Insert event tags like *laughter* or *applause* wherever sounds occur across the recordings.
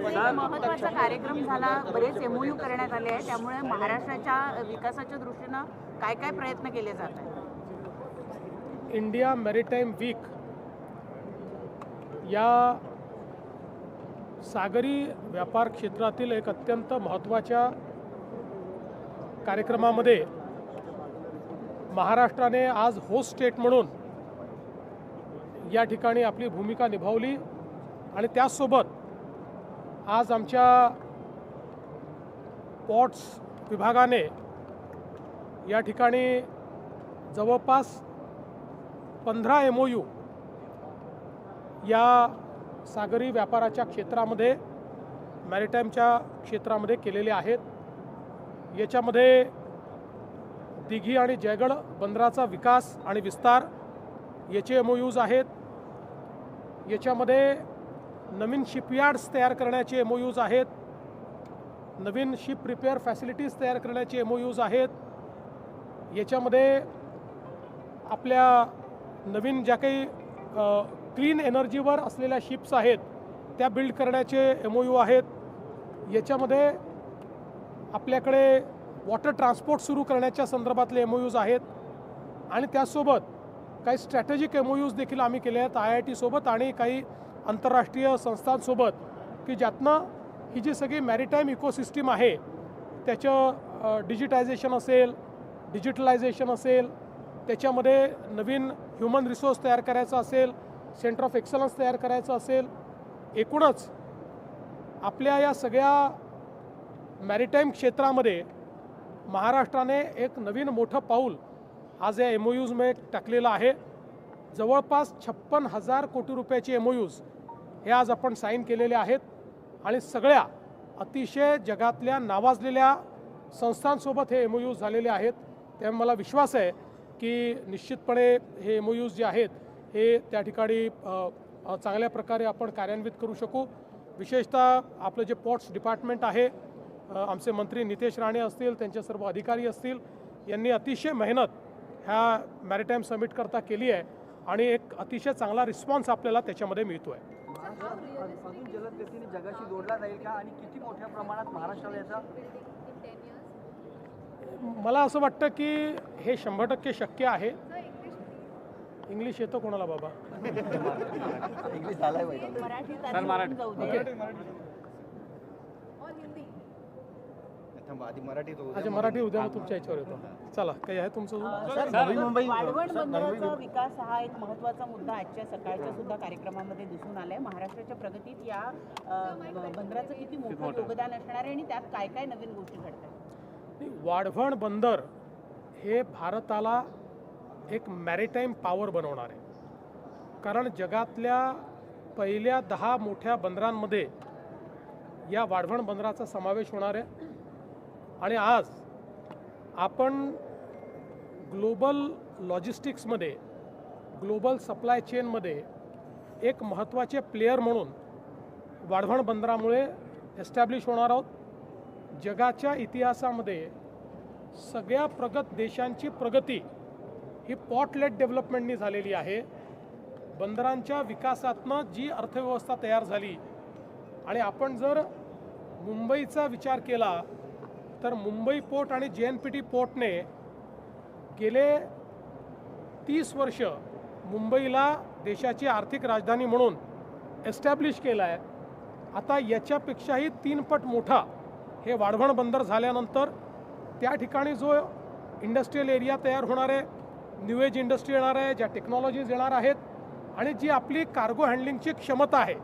महत्त्वाचा कार्यक्रम झाला. बरेच एमओयू करण्यात आले आहे त्यामुळे महाराष्ट्राच्या विकासाच्या दृष्टीनं काय काय प्रयत्न केले जात आहेत? इंडिया मॅरिटाईम वीक या सागरी व्यापार क्षेत्रातील एक अत्यंत महत्त्वाच्या कार्यक्रमामध्ये महाराष्ट्राने आज होस्ट स्टेट म्हणून या ठिकाणी आपली भूमिका निभावली आणि त्याचसोबत आज आमच्या पॉट्स विभागाने या ठिकाणी जवळपास पंधरा एम ओ यू या सागरी व्यापाराच्या क्षेत्रामध्ये मॅरिटाईमच्या क्षेत्रामध्ये केलेले आहेत. याच्यामध्ये दिघी आणि जयगड बंदराचा विकास आणि विस्तार याचे एम ओ यूज आहेत. याच्यामध्ये नवीन शिपयार्ड्स तयार करण्याचे एम ओ यूज आहेत. नवीन शिप रिपेअर फॅसिलिटीज तयार करण्याचे एम ओ यूज आहेत. याच्यामध्ये आपल्या नवीन ज्या काही क्लीन एनर्जीवर असलेल्या शिप्स आहेत त्या बिल्ड करण्याचे एम ओ यू आहेत. याच्यामध्ये आपल्याकडे वॉटर ट्रान्सपोर्ट सुरू करण्याच्या संदर्भातले एम ओ यूज आहेत. आणि त्यासोबत काही स्ट्रॅटेजिक एम ओ यूज देखील आम्ही केले आहेत आय आय टीसोबत आणि काही आंतरराष्ट्रीय संस्थांसोबत की ज्यातनं ही जी सगळी मॅरिटाईम इकोसिस्टीम आहे त्याचं डिजिटायझेशन असेल डिजिटलायझेशन असेल त्याच्यामध्ये नवीन ह्युमन रिसोर्स तयार करायचा असेल सेंटर ऑफ एक्सलन्स तयार करायचं असेल एकूणच आपल्या या सगळ्या मॅरिटाईम क्षेत्रामध्ये महाराष्ट्राने एक नवीन मोठं पाऊल आज या एम ओ यूजमध्ये टाकलेलं आहे. जवळपास छप्पन हजार कोटी रुपयाचे एम ओ यूज हे आज आपण साईन केलेले आहेत. आणि सगळ्या अतिशय जगातल्या नावाजलेल्या संस्थांसोबत हे एम ओ यूज झालेले आहेत. त्यामुळे मला विश्वास आहे की निश्चितपणे हे एम ओ यूज जे आहेत हे त्या ठिकाणी चांगल्या प्रकारे आपण कार्यान्वित करू शकू. विशेषतः आपलं जे पोर्ट्स डिपार्टमेंट आहे आमचे मंत्री नितेश राणे असतील त्यांचे सर्व अधिकारी असतील यांनी अतिशय मेहनत ह्या मॅरिटाईम समिटकरता केली आहे. आणि एक अतिशय चांगला रिस्पॉन्स आपल्याला त्याच्यामध्ये मिळतो आहे महाराष्ट्र अजून जलद गतीने जगाशी जोडला जाईल का आणि किती मोठ्या प्रमाणात महाराष्ट्राला याचा मला असं वाटतं की हे शंभर टक्के शक्य आहे. इंग्लिश येतं कोणाला बाबा? *laughs* इंग्लिश झालाय पाहिजे मराठीत आधी होऊन जाऊ दे थांबा आधी मराठीत होऊ द्या, अच्छा मराठी उद्या मग तुमच्या याच्यावर येतो. चला काही आहे तुमचं मुंबई वाढवण बंदराचा विकास हा एक महत्त्वाचा मुद्दा आजच्या सकाळच्या सुद्धा कार्यक्रमामध्ये दिसून आलाय. महाराष्ट्राच्या प्रगतीत या अ, ब- बंदराचं किती मोठं योगदान असणार आहे आणि त्यात काय काय नवीन गोष्टी घडतात नाही, वाढवण बंदर हे भारताला एक मॅरिटाईम पॉवर बनवणार आहे. कारण जगातल्या पहिल्या दहा मोठ्या बंदरांमध्ये या वाढवण बंदराचा समावेश होणार आहे. आणि आज आपण ग्लोबल लॉजिस्टिक्समध्ये ग्लोबल सप्लाय चेनमध्ये एक महत्त्वाचे प्लेयर म्हणून वाढवण बंदरामुळे एस्टॅब्लिश होणार आहोत. जगाच्या इतिहासामध्ये सगळ्या प्रगत देशांची प्रगती ही पॉटलेट डेव्हलपमेंटनी झालेली आहे. बंदरांच्या विकासातनं जी अर्थव्यवस्था तयार झाली आणि आपण जर मुंबईचा विचार केला तर मुंबई पोर्ट आणि जे एन पी टी पोर्टने गेले तीस वर्ष मुंबईला देशाची आर्थिक राजधानी म्हणून एस्टॅब्लिश केलं आहे आता याच्यापेक्षाही तीन पट मोठा हे वाढवण बंदर झाल्यानंतर त्या ठिकाणी जो इंडस्ट्रीयल एरिया तयार होणार आहे न्यू एज इंडस्ट्री येणार आहे ज्या टेक्नॉलॉजीज येणार आहेत आणि जी आपली कार्गो हँडलिंगची क्षमता आहे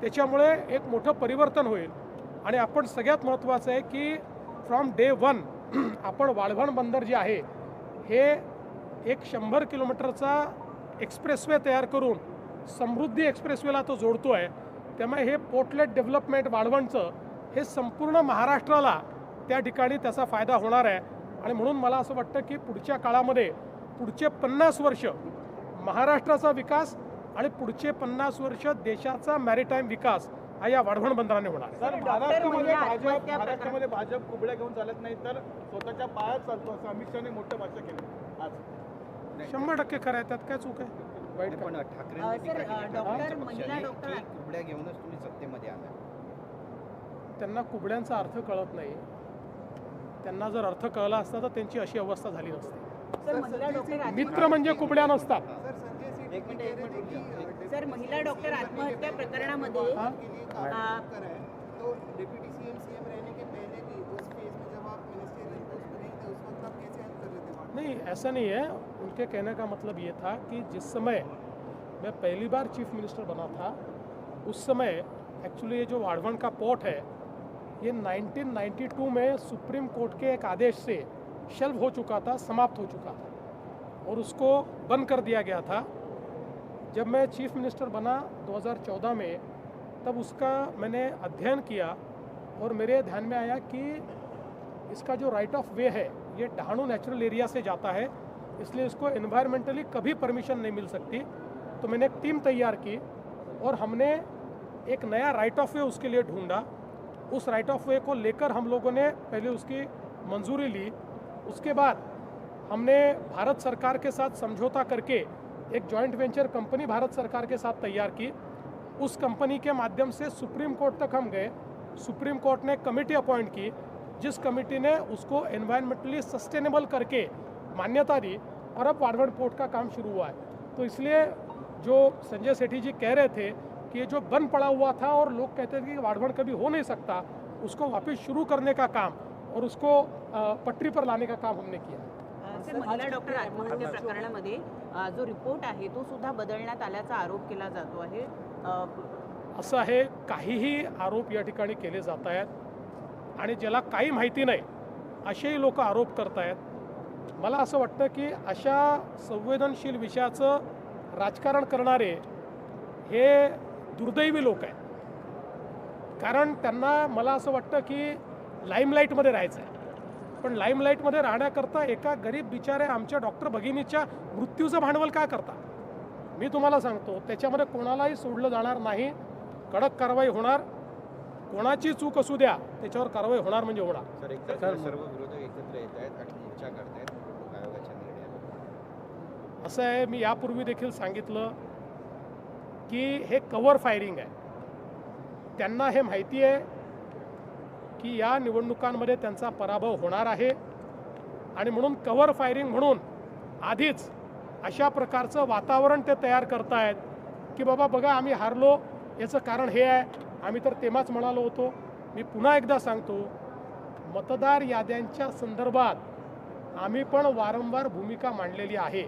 त्याच्यामुळे एक मोठं परिवर्तन होईल. आणि आपण सगळ्यात महत्त्वाचं आहे की फ्रॉम डे वन *clears throat* आपण वाळवण बंदर जे आहे हे एक शंभर किलोमीटरचा एक्सप्रेसवे तयार करून समृद्धी एक्सप्रेसवेला तो जोडतो आहे त्यामुळे हे पोर्टलेट डेव्हलपमेंट वाढवणचं हे संपूर्ण महाराष्ट्राला त्या ठिकाणी त्याचा फायदा होणार आहे. आणि म्हणून मला असं वाटतं की पुढच्या काळामध्ये पुढचे पन्नास वर्ष महाराष्ट्राचा विकास आणि पुढचे पन्नास वर्ष देशाचा मॅरिटाईम विकास हा या वाढवण बंदराने होणार. सर डॉक्टर महाराष्ट्रामध्ये म्हणजे भाजप महाराष्ट्रामध्ये भाजप कुबड्या घेऊन चालत नाही तर स्वतःच्या पायात चालतो असं अमित शहाने मोठं भाष्य केलं. आज. शंभर टक्के खरं आहे त्यात काय चूक आहे? वाईट पण की कुबड्या घेऊनच तुम्ही सत्तेमध्ये आला त्यांना कुबड्यांचा अर्थ कळत नाही. त्यांना जर अर्थ कळला असता तर त्यांची अशी अवस्था झाली नसती. सर महिला डॉक्टर मित्र म्हणजे कुबड्या नसतात. सर महिला डॉक्टर आत्महत्या प्रकरणामध्ये हा? तो डिप्टी सीएम सीएम रहने के पहले भी उस फ़ेज़ में जब आप मिनिस्ट्रियल पोस्ट नहीं थे उस वक्त आप कैसे हेल्प कर रहे थे नहीं ऐसा नहीं है। उनके कहने का मतलब ये था कि जिस समय मैं पहली बार चीफ मिनिस्टर बना था उस समय एक्चुअली ये जो वाढ़वण का पोर्ट है ये 1992 में सुप्रीम कोर्ट के एक आदेश से शेल्व हो चुका था समाप्त हो चुका था और उसको बंद कर दिया गया था। जब मैं चीफ मिनिस्टर बना 2014 में तब उसका मैंने अध्ययन किया और मेरे ध्यान में आया कि इसका जो राइट ऑफ़ वे है, ये डहाणू नेचुरल एरिया से जाता है, इसलिए इसको एनवायरमेंटली कभी परमिशन नहीं मिल सकती। तो मैंने एक टीम तैयार की और हमने एक नया राइट ऑफ़ वे उसके लिए ढूंढा। उस राइट ऑफ़ वे को लेकर हम लोगों ने पहले उसकी मंजूरी ली। उसके बाद हमने भारत सरकार के साथ समझौता करके एक जॉइंट वेंचर कंपनी भारत सरकार के साथ तैयार की। उस कंपनी के माध्यम से सुप्रीम कोर्ट तक हम गए। सुप्रीम कोर्ट ने कमेटी अपॉइंट की जिस कमेटी ने उसको एनवायरमेंटली सस्टेनेबल करके मान्यता दी और अब वाड़वण पोर्ट का काम शुरू हुआ है। तो इसलिए जो संजय सेठी जी कह रहे थे कि ये जो बंद पड़ा हुआ था और लोग कहते थे कि वाड़वण कभी हो नहीं सकता उसको वापस शुरू करने का काम और उसको पटरी पर लाने का काम हमने किया। महिला डॉक्टर आत्महत्या प्रकरणामध्ये जो रिपोर्ट आहे तो सुद्धा बदलण्यात आल्याचा आरोप केला जातो आहे. अ, असं आहे काहीही आरोप या ठिकाणी केले जात आहेत आणि ज्याला काही माहिती नाही असेही लोक आरोप करत आहेत. मला असं वाटतं की अशा संवेदनशील विषयाचं राजकारण करणारे हे दुर्दैवी लोक आहेत. कारण त्यांना मला असं वाटतं की लाईमलाईटमध्ये राहायचं आहे. पण लाईमलाईटमध्ये राहण्याकरता एका गरीब बिचाऱ्या आमच्या डॉक्टर भगिनीच्या मृत्यूचं भांडवल का करता मी तुम्हाला सांगतो त्याच्यामध्ये कोणालाही सोडलं जाणार नाही. कडक कारवाई होणार. कोणाची चूक असू द्या त्याच्यावर कारवाई होणार म्हणजे होणार. सर सर्व विरोधक एकत्र येत आहेत आणि मोर्चा करतायत निवडणूक आयोगाच्या निर्णयावर. असं आहे मी यापूर्वी देखील सांगितलं की हे कवर फायरिंग आहे. त्यांना हे माहिती आहे की या निवडणुकांमध्ये त्यांचा पराभव होणार आहे. आणि म्हणून कवर फायरिंग म्हणून आधीच अशा प्रकारचं वातावरण ते तयार करतायत की बाबा बघा आम्ही हारलो याचं कारण हे आहे. आम्ही तर तेव्हाच म्हणालो होतो. मी पुन्हा एकदा सांगतो मतदार याद्यांच्या संदर्भात आम्ही पण वारंवार भूमिका मांडलेली आहे.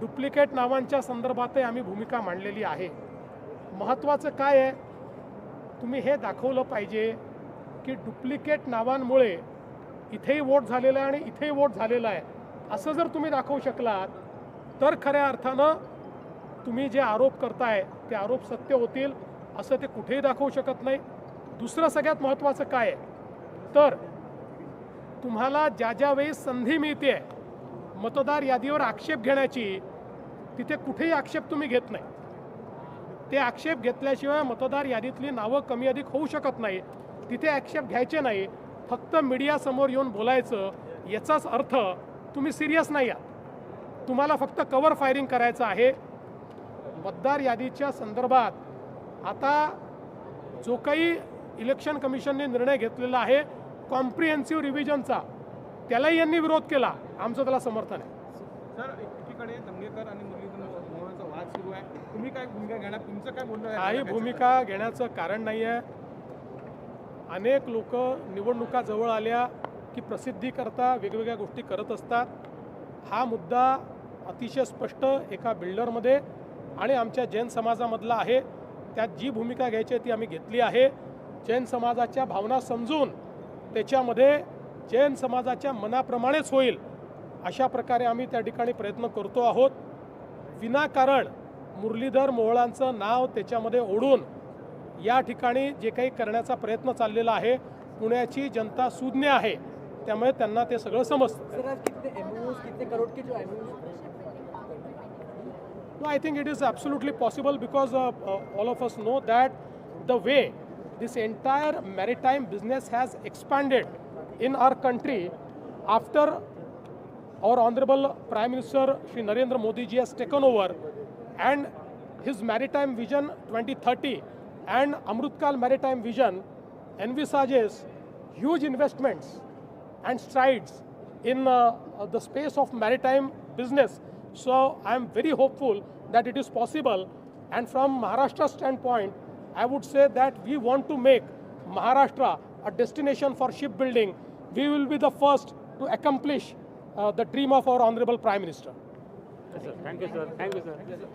डुप्लिकेट नावांच्या संदर्भातही आम्ही भूमिका मांडलेली आहे. महत्त्वाचं काय आहे? तुम्ही हे दाखवलं पाहिजे की डुप्लिकेट नावांमुळे इथेही वोट झालेला आहे आणि इथेही वोट झालेला आहे. असं जर तुम्ही दाखवू शकलात तर खऱ्या अर्थानं तुम्ही जे आरोप करताय ते आरोप सत्य होतील असं ते कुठेही दाखवू शकत नाही. दुसरं सगळ्यात महत्त्वाचं काय आहे? तर तुम्हाला ज्या ज्या वेळी संधी मिळते मतदार यादीवर आक्षेप घेण्याची तिथे कुठेही आक्षेप तुम्ही घेत नाही. ते आक्षेप घेतल्याशिवाय मतदार यादीतली नावं कमी अधिक होऊ शकत नाही. तिथे आक्षेप घ्यायचे नाही. फक्त मीडियासमोर येऊन बोलायचं याचाच अर्थ तुम्ही सिरियस नाही आहात. तुम्हाला फक्त कवर फायरिंग करायचं आहे. मतदार यादीच्या संदर्भात आता जो काही इलेक्शन कमिशनने निर्णय घेतलेला आहे कॉम्प्रिहेन्सिव्ह रिव्हिजनचा त्यालाही यांनी विरोध केला. आमचं त्याला समर्थन आहे. सर एकीकडे दंगेकर आणि मुरलीधर वाद सुरू आहे. तुम्ही काय भूमिका घेणार? तुमचं काय बोलणं आहे? काही? भूमिका घेण्याचं कारण नाही आहे अनेक लोक निवडणुका जवळ आल्या. की प्रसिद्धीकरता वेगवेगळ्या गोष्टी करत असतात. हा मुद्दा अतिशय स्पष्ट एका बिल्डरमध्ये आणि आमच्या जैन समाजामधला आहे. त्यात जी भूमिका घ्यायची आहे ती आम्ही घेतली आहे. जैन समाजाच्या भावना समजून त्याच्यामध्ये जैन समाजाच्या मनाप्रमाणेच होईल अशा प्रकारे आम्ही त्या ठिकाणी प्रयत्न करतो आहोत. विनाकारण मुरलीधर मोहळांचं नाव त्याच्यामध्ये ओढून या ठिकाणी जे काही करण्याचा प्रयत्न चाललेला आहे. पुण्याची जनता सुज्ञ आहे. ते I think it is absolutely possible because all of us know that the way this entire maritime business has expanded in our country after our honourable prime minister Shri Narendra Modi ji has taken over and his maritime vision 2030 and Amrit Kaal maritime vision envisages huge investments and strides in uh, uh, the space of maritime business. So I am very hopeful that it is possible. And from Maharashtra's standpoint, I would say that we want to make Maharashtra a destination for shipbuilding. We will be the first to accomplish uh, the dream of our Honorable Prime Minister. Yes, sir. Thank you, sir. Thank you, sir.